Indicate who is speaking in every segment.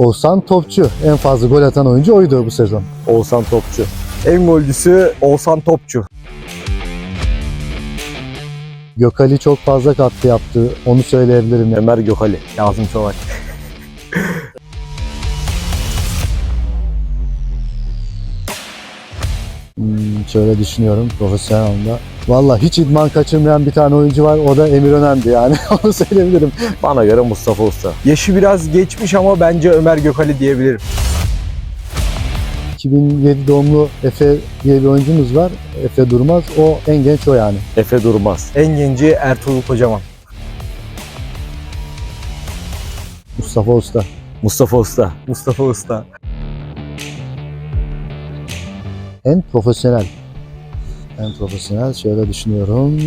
Speaker 1: Oğuzhan Topçu en fazla gol atan oyuncu oydu bu sezon.
Speaker 2: Oğuzhan Topçu.
Speaker 3: En golcüsü Oğuzhan Topçu.
Speaker 1: Gökali çok fazla katkı yaptı. Onu söyleyebilirim.
Speaker 2: Ömer Gökali.
Speaker 3: Kazım Çolak.
Speaker 1: Hmm, şöyle düşünüyorum profesyonel anlamda. Valla hiç idman kaçırmayan bir tane oyuncu var. O da Emir Önem'di yani. Onu söyleyebilirim.
Speaker 2: Bana göre Mustafa Usta.
Speaker 3: Yaşı biraz geçmiş ama bence Ömer Gökali diyebilirim.
Speaker 1: 2007 doğumlu Efe diye bir oyuncumuz var. Efe Durmaz. O en genç o yani.
Speaker 2: Efe Durmaz.
Speaker 3: En genci Ertuğrul Kocaman.
Speaker 1: Mustafa Usta.
Speaker 2: Mustafa Usta.
Speaker 3: Mustafa Usta.
Speaker 1: En profesyonel. En profesyonel. Şöyle düşünüyorum.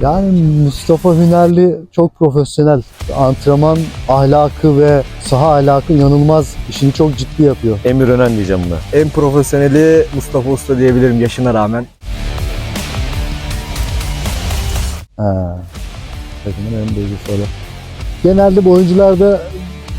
Speaker 1: Yani Mustafa Hünerli çok profesyonel. Antrenman ahlakı ve saha ahlakı inanılmaz. İşini çok ciddi yapıyor.
Speaker 2: Emir Önen diyeceğim buna.
Speaker 3: En profesyoneli Mustafa Usta diyebilirim yaşına rağmen.
Speaker 1: Ha. Takımın en duygusal. Genelde bu oyuncularda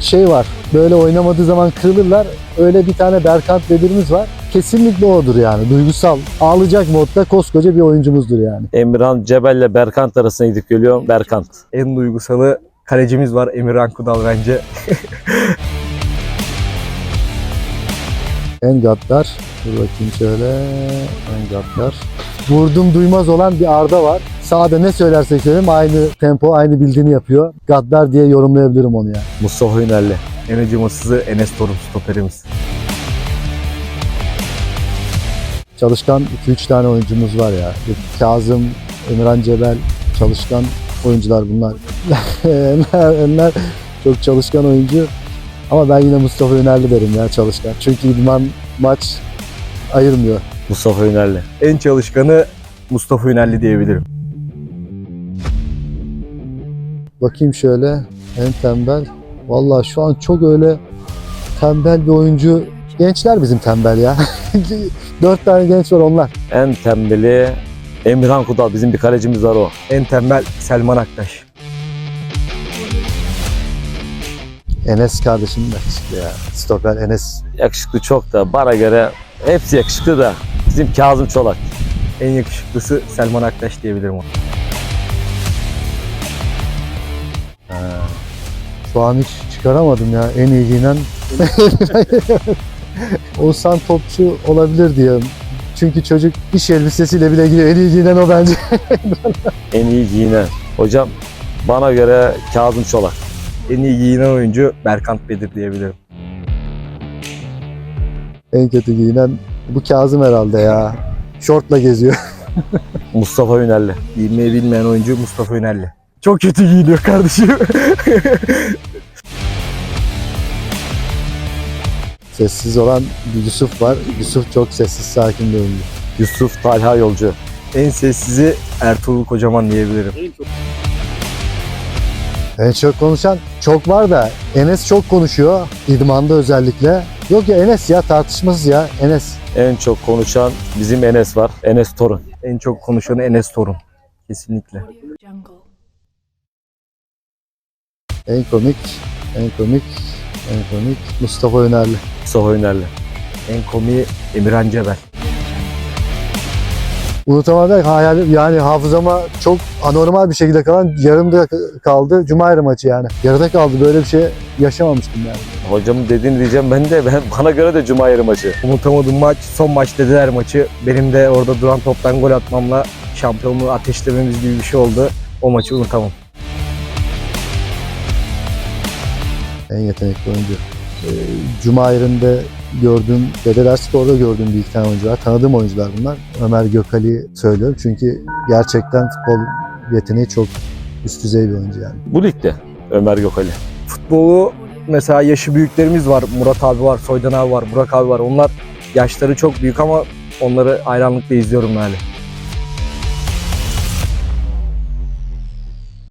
Speaker 1: şey var. Böyle oynamadığı zaman kırılırlar. Öyle bir tane Berkant Bedir'imiz var. Kesinlikle odur yani. Duygusal. Ağlayacak modda koskoca bir oyuncumuzdur yani.
Speaker 2: Emirhan Cebel ile Berkant arasına gidip geliyor. Berkant.
Speaker 3: En duygusalı kalecimiz var Emirhan Kudal bence.
Speaker 1: En gaddar. Dur bakayım şöyle. En gaddar. Vurdum duymaz olan bir Arda var. Sağda ne söylersek söyleyelim aynı tempo, aynı bildiğini yapıyor. Gaddar diye yorumlayabilirim onu yani.
Speaker 2: Mustafa Hünerli.
Speaker 3: En acımasızı Enes Torun stoperimiz.
Speaker 1: Çalışkan 2-3 tane oyuncumuz var ya. Kazım, Emirhan Cebel, çalışkan oyuncular bunlar. Enler, Enler çok çalışkan oyuncu. Ama ben yine Mustafa Önerli derim ya çalışkan. Çünkü idman maç ayırmıyor.
Speaker 2: Mustafa Hünerli.
Speaker 3: En çalışkanı Mustafa Ünelli diyebilirim.
Speaker 1: Bakayım şöyle. En tembel. Vallahi şu an çok öyle tembel bir oyuncu. Gençler bizim tembel ya. Dört tane genç var onlar.
Speaker 2: En tembeli Emirhan Kudal. Bizim bir kalecimiz var o.
Speaker 3: En tembel Selman Aktaş.
Speaker 1: Enes kardeşim yakışıklı ya. Stoper Enes.
Speaker 2: Yakışıklı çok da bana göre hepsi yakışıklı da bizim Kazım Çolak.
Speaker 3: En yakışıklısı Selman Aktaş diyebilirim ona.
Speaker 1: Şu an hiç çıkaramadım ya. En iyi giyinen. Oğuzhan Topçu olabilir diyorum. Çünkü çocuk iş elbisesiyle bile giyiyor. En iyi giyinen o bence.
Speaker 2: En iyi giyinen. Hocam bana göre Kazım Çolak.
Speaker 3: En iyi giyinen oyuncu Berkant Bedir diyebilirim.
Speaker 1: en kötü giyinen bu Kazım herhalde ya. Şortla geziyor.
Speaker 2: Mustafa Hünerli.
Speaker 3: Giyinmeyi bilmeyen oyuncu Mustafa Ünelli. Çok kötü giyiniyor kardeşim.
Speaker 1: Sessiz olan bir Yusuf var. Yusuf çok sessiz sakin bir oyuncu.
Speaker 2: Yusuf Talha Yolcu.
Speaker 3: en sessizi Ertuğrul Kocaman diyebilirim.
Speaker 1: En çok konuşan çok var da Enes çok konuşuyor. İdmanda özellikle. Yok ya Enes ya tartışmasız ya Enes.
Speaker 2: En çok konuşan bizim Enes var. Enes Torun.
Speaker 3: En çok konuşanı Enes Torun. Kesinlikle.
Speaker 1: En komik, en komik, en komik Mustafa Önerli.
Speaker 2: Mustafa Hünerli.
Speaker 3: En komiği Emirhan Cebel.
Speaker 1: Unutamadım hayal yani hafızama çok anormal bir şekilde kalan yarımda kaldı. Cumayır maçı yani. Yarıda kaldı. Böyle bir şey yaşamamıştım yani.
Speaker 2: Hocamın dediğini diyeceğim ben de. Ben, bana göre de Cuma yarı maçı.
Speaker 3: Unutamadığım maç son maç dediler maçı. Benim de orada duran toptan gol atmamla şampiyonluğu ateşlememiz gibi bir şey oldu. O maçı unutamam.
Speaker 1: En yetenekli oyuncu. Ee, Cumayir'inde gördüğüm, Dedeler Spor'da gördüğüm bir iki tane oyuncu var. Tanıdığım oyuncular bunlar. Ömer Gökali söylüyorum. Çünkü gerçekten futbol yeteneği çok üst düzey bir oyuncu yani.
Speaker 2: Bu ligde Ömer Gökali.
Speaker 3: Futbolu mesela yaşı büyüklerimiz var. Murat abi var, Soydan abi var, Burak abi var. Onlar yaşları çok büyük ama onları hayranlıkla izliyorum yani.